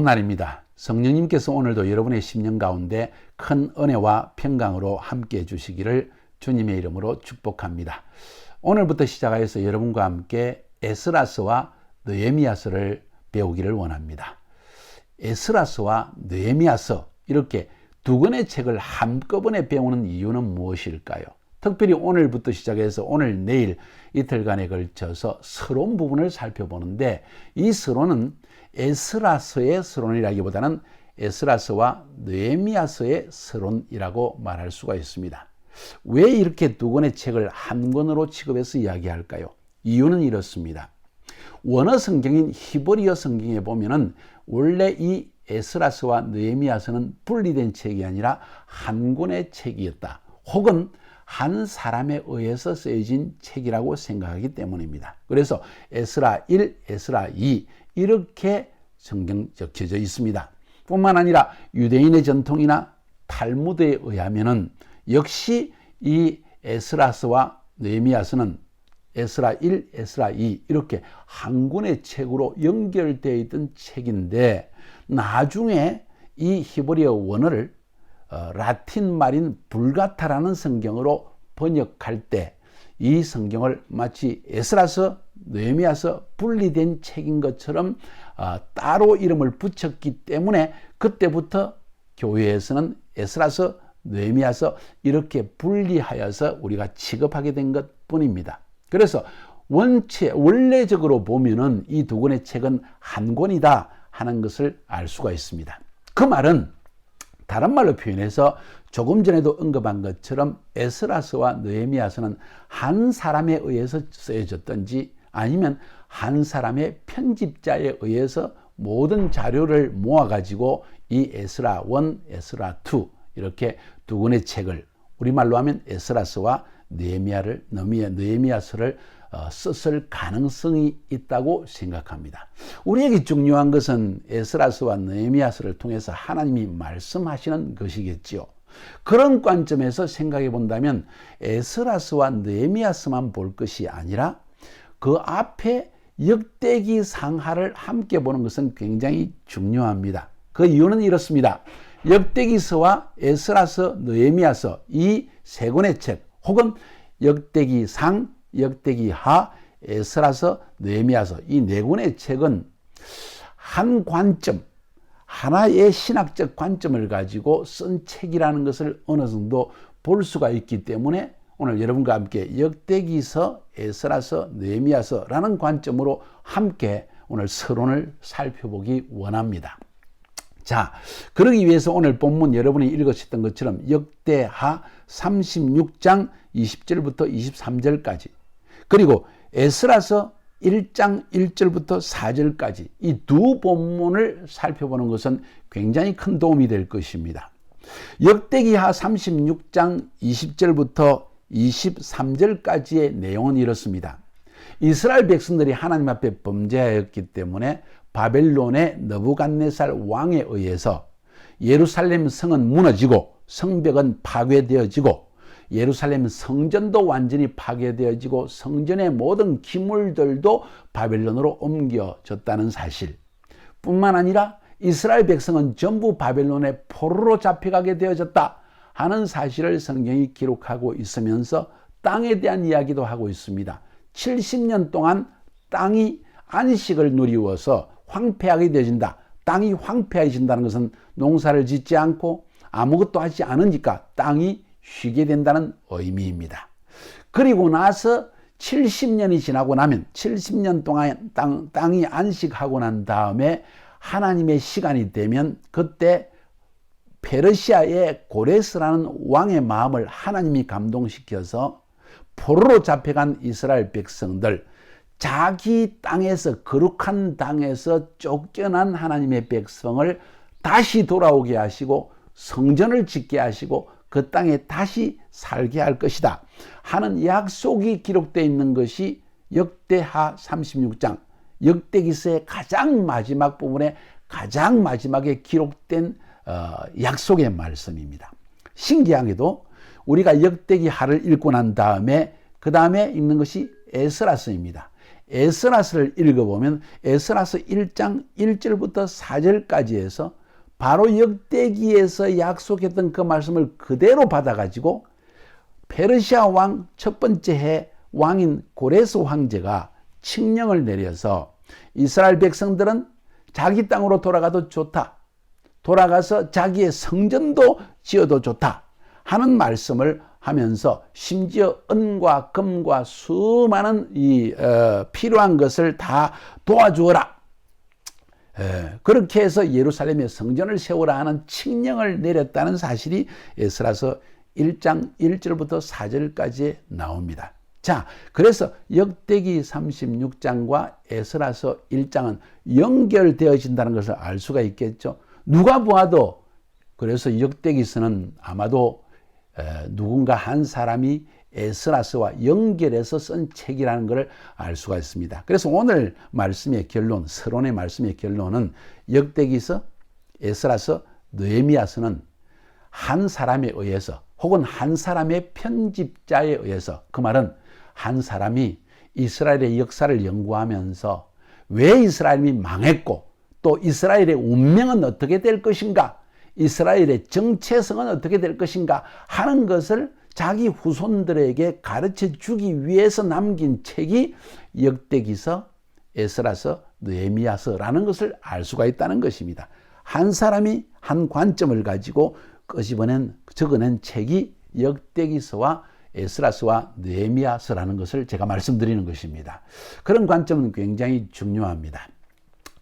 좋은 날입니다. 성령님께서 오늘도 여러분의 심령 가운데 큰 은혜와 평강으로 함께 해 주시기를 주님의 이름으로 축복합니다. 오늘부터 시작하여서 여러분과 함께 에스라스와 느에미아스를 배우기를 원합니다. 에스라스와 느에미아스 이렇게 두 권의 책을 한꺼번에 배우는 이유는 무엇일까요? 특별히 오늘부터 시작해서 오늘 내일 이틀간에 걸쳐서 서론 부분을 살펴보는데 이 서론은 에스라서의 서론이라기보다는 에스라서와 느에미아서의 서론이라고 말할 수가 있습니다. 왜 이렇게 두 권의 책을 한 권으로 취급해서 이야기할까요? 이유는 이렇습니다. 원어 성경인 히브리어 성경에 보면은 원래 이 에스라스와 느에미아서는 분리된 책이 아니라 한 권의 책이었다. 혹은 한 사람에 의해서 쓰여진 책이라고 생각하기 때문입니다. 그래서 에스라 1, 에스라 2 이렇게 성경 적혀져 있습니다. 뿐만 아니라 유대인의 전통이나 탈무드에 의하면은 역시 이 에스라스와 느헤미야스는 에스라 1, 에스라 2 이렇게 한 권의 책으로 연결되어 있던 책인데 나중에 이 히브리어 원어를 어, 라틴 말인 불가타라는 성경으로 번역할 때 이 성경을 마치 에스라서 느헤미야서 분리된 책인 것처럼 어, 따로 이름을 붙였기 때문에 그때부터 교회에서는 에스라서 느헤미야서 이렇게 분리하여서 우리가 취급하게 된 것뿐입니다. 그래서 원체 원래적으로 보면은 이 두 권의 책은 한 권이다 하는 것을 알 수가 있습니다. 그 말은 다른 말로 표현해서 조금 전에도 언급한 것처럼 에스라스와 느헤미야서는 한 사람에 의해서 쓰여졌던지 아니면 한 사람의 편집자에 의해서 모든 자료를 모아 가지고 이 에스라 1, 에스라 2 이렇게 두 권의 책을 우리말로 하면 에스라스와 느헤미야를 느헤미야서를 어, 썼을 가능성이 있다고 생각합니다. 우리에게 중요한 것은 에스라스와 느헤미야서를 통해서 하나님이 말씀하시는 것이겠지요. 그런 관점에서 생각해 본다면 에스라스와 느헤미야서만 볼 것이 아니라 그 앞에 역대기 상하를 함께 보는 것은 굉장히 중요합니다. 그 이유는 이렇습니다. 역대기서와 에스라서, 느헤미야서 이 세 권의 책 혹은 역대기상, 역대기하, 에스라서, 느헤미야서 이 네 권의 책은 한 관점, 하나의 신학적 관점을 가지고 쓴 책이라는 것을 어느 정도 볼 수가 있기 때문에 오늘 여러분과 함께 역대기서, 에스라서, 느헤미야서라는 관점으로 함께 오늘 서론을 살펴보기 원합니다. 자, 그러기 위해서 오늘 본문 여러분이 읽으셨던 것처럼 역대하 36장 20절부터 23절까지 그리고 에스라서 1장 1절부터 4절까지 이 두 본문을 살펴보는 것은 굉장히 큰 도움이 될 것입니다. 역대기하 36장 20절부터 23절까지의 내용은 이렇습니다. 이스라엘 백성들이 하나님 앞에 범죄하였기 때문에 바벨론의 너부갓네살 왕에 의해서 예루살렘 성은 무너지고 성벽은 파괴되어지고 예루살렘 성전도 완전히 파괴되어지고 성전의 모든 기물들도 바벨론으로 옮겨졌다는 사실 뿐만 아니라 이스라엘 백성은 전부 바벨론의 포로로 잡혀가게 되어졌다 하는 사실을 성경이 기록하고 있으면서 땅에 대한 이야기도 하고 있습니다. 70년 동안 땅이 안식을 누리워서 황폐하게 되어진다. 땅이 황폐해진다는 것은 농사를 짓지 않고 아무것도 하지 않으니까 땅이 쉬게 된다는 의미입니다. 그리고 나서 70년이 지나고 나면 70년 동안 땅, 땅이 안식하고 난 다음에 하나님의 시간이 되면 그때 페르시아의 고레스라는 왕의 마음을 하나님이 감동시켜서 포로로 잡혀간 이스라엘 백성들 자기 땅에서 거룩한 땅에서 쫓겨난 하나님의 백성을 다시 돌아오게 하시고 성전을 짓게 하시고 그 땅에 다시 살게 할 것이다 하는 약속이 기록되어 있는 것이 역대하 36장 역대기서의 가장 마지막 부분에 가장 마지막에 기록된 어, 약속의 말씀입니다. 신기하게도 우리가 역대기 하를 읽고 난 다음에 그 다음에 읽는 것이 에스라서입니다. 에스라스를 읽어보면 에스라스 1장 1절부터 4절까지 해서 바로 역대기에서 약속했던 그 말씀을 그대로 받아가지고 페르시아 왕 첫 번째 해 왕인 고레스 황제가 칙령을 내려서 이스라엘 백성들은 자기 땅으로 돌아가도 좋다. 돌아가서 자기의 성전도 지어도 좋다. 하는 말씀을 하면서 심지어 은과 금과 수많은 이 어, 필요한 것을 다 도와주어라. 에, 그렇게 해서 예루살렘에 성전을 세우라 하는 칙령을 내렸다는 사실이 에스라서 1장 1절부터 4절까지 나옵니다. 자, 그래서 역대기 36장과 에스라서 1장은 연결되어진다는 것을 알 수가 있겠죠. 누가 보아도 그래서 역대기서는 아마도 누군가 한 사람이 에스라스와 연결해서 쓴 책이라는 것을 알 수가 있습니다. 그래서 오늘 말씀의 결론, 서론의 말씀의 결론은 역대기서, 에스라서, 느헤미야서는 한 사람에 의해서 혹은 한 사람의 편집자에 의해서 그 말은 한 사람이 이스라엘의 역사를 연구하면서 왜 이스라엘이 망했고 또 이스라엘의 운명은 어떻게 될 것인가 이스라엘의 정체성은 어떻게 될 것인가 하는 것을 자기 후손들에게 가르쳐 주기 위해서 남긴 책이 역대기서, 에스라서, 느헤미야서라는 것을 알 수가 있다는 것입니다. 한 사람이 한 관점을 가지고 끄집어낸 적어낸 책이 역대기서와 에스라스와 느헤미야서라는 것을 제가 말씀드리는 것입니다. 그런 관점은 굉장히 중요합니다.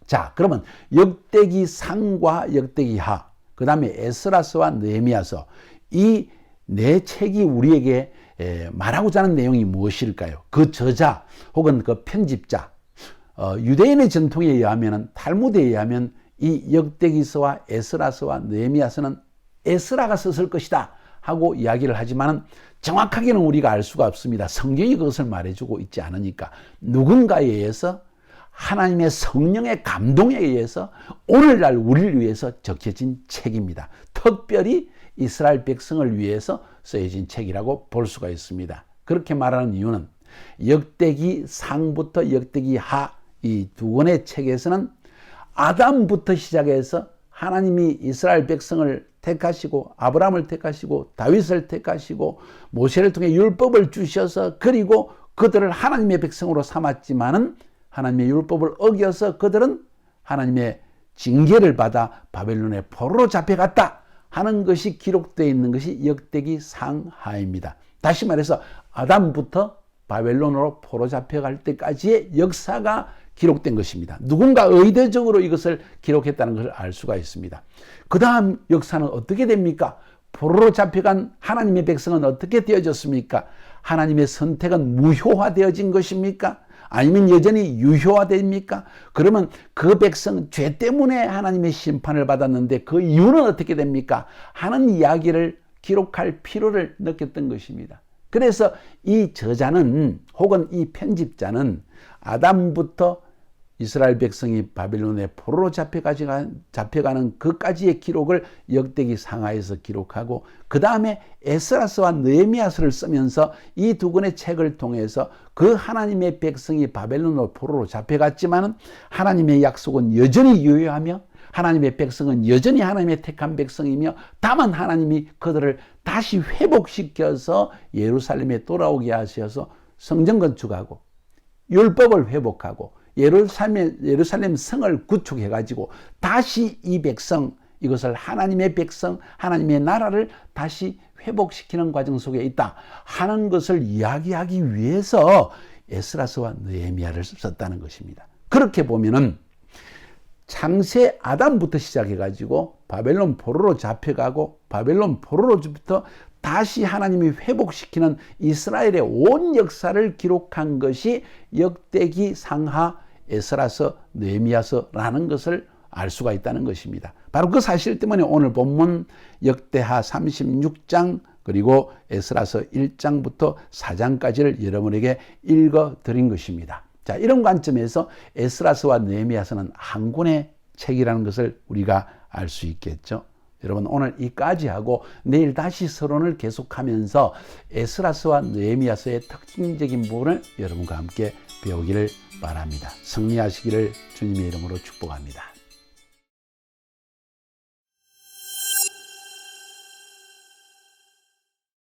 자, 그러면 역대기 상과 역대기 하, 그 다음에 에스라스와 느헤미야서 이 네 책이 우리에게 말하고자 하는 내용이 무엇일까요? 그 저자 혹은 그 편집자 어, 유대인의 전통에 의하면 탈무드에 의하면 이 역대기서와 에스라서와 느헤미야서는 에스라가 썼을 것이다 하고 이야기를 하지만 정확하게는 우리가 알 수가 없습니다. 성경이 그것을 말해주고 있지 않으니까 누군가에 의해서 하나님의 성령의 감동에 의해서 오늘날 우리를 위해서 적혀진 책입니다. 특별히 이스라엘 백성을 위해서 쓰여진 책이라고 볼 수가 있습니다. 그렇게 말하는 이유는 역대기 상부터 역대기 하 이 두 권의 책에서는 아담부터 시작해서 하나님이 이스라엘 백성을 택하시고 아브라함을 택하시고 다윗을 택하시고 모세를 통해 율법을 주셔서 그리고 그들을 하나님의 백성으로 삼았지만은 하나님의 율법을 어겨서 그들은 하나님의 징계를 받아 바벨론의 포로로 잡혀갔다 하는 것이 기록되어 있는 것이 역대기 상하입니다. 다시 말해서 아담부터 바벨론으로 포로 잡혀갈 때까지의 역사가 기록된 것입니다. 누군가 의도적으로 이것을 기록했다는 것을 알 수가 있습니다. 그 다음 역사는 어떻게 됩니까? 포로로 잡혀간 하나님의 백성은 어떻게 되어졌습니까? 하나님의 선택은 무효화되어진 것입니까? 아니면 여전히 유효화됩니까? 그러면 그 백성 죄 때문에 하나님의 심판을 받았는데 그 이유는 어떻게 됩니까? 하는 이야기를 기록할 필요를 느꼈던 것입니다. 그래서 이 저자는 혹은 이 편집자는 아담부터 이스라엘 백성이 바빌론의 포로로 잡혀가는, 그까지의 기록을 역대기 상하에서 기록하고 그 다음에 에스라스와 느헤미야스를 쓰면서 이 두 권의 책을 통해서 그 하나님의 백성이 바벨론으로 포로로 잡혀갔지만 하나님의 약속은 여전히 유효하며 하나님의 백성은 여전히 하나님의 택한 백성이며 다만 하나님이 그들을 다시 회복시켜서 예루살렘에 돌아오게 하셔서 성전 건축하고 율법을 회복하고 예루살렘, 예루살렘 성을 구축해가지고 다시 이 백성, 이것을 하나님의 백성, 하나님의 나라를 다시 회복시키는 과정 속에 있다 하는 것을 이야기하기 위해서 에스라스와 느헤미야를 썼다는 것입니다. 그렇게 보면은 창세 아담부터 시작해가지고 바벨론 포로로 잡혀가고 바벨론 포로로부터 다시 하나님이 회복시키는 이스라엘의 온 역사를 기록한 것이 역대기 상하 에스라서 느헤미야서라는 것을 알 수가 있다는 것입니다. 바로 그 사실 때문에 오늘 본문 역대하 36장 그리고 에스라서 1장부터 4장까지를 여러분에게 읽어 드린 것입니다. 자, 이런 관점에서 에스라서와 느헤미야서는 한 권의 책이라는 것을 우리가 알 수 있겠죠. 여러분 오늘 이까지 하고 내일 다시 서론을 계속하면서 에스라스와 느헤미야서의 특징적인 부분을 여러분과 함께 배우기를 바랍니다. 승리하시기를 주님의 이름으로 축복합니다.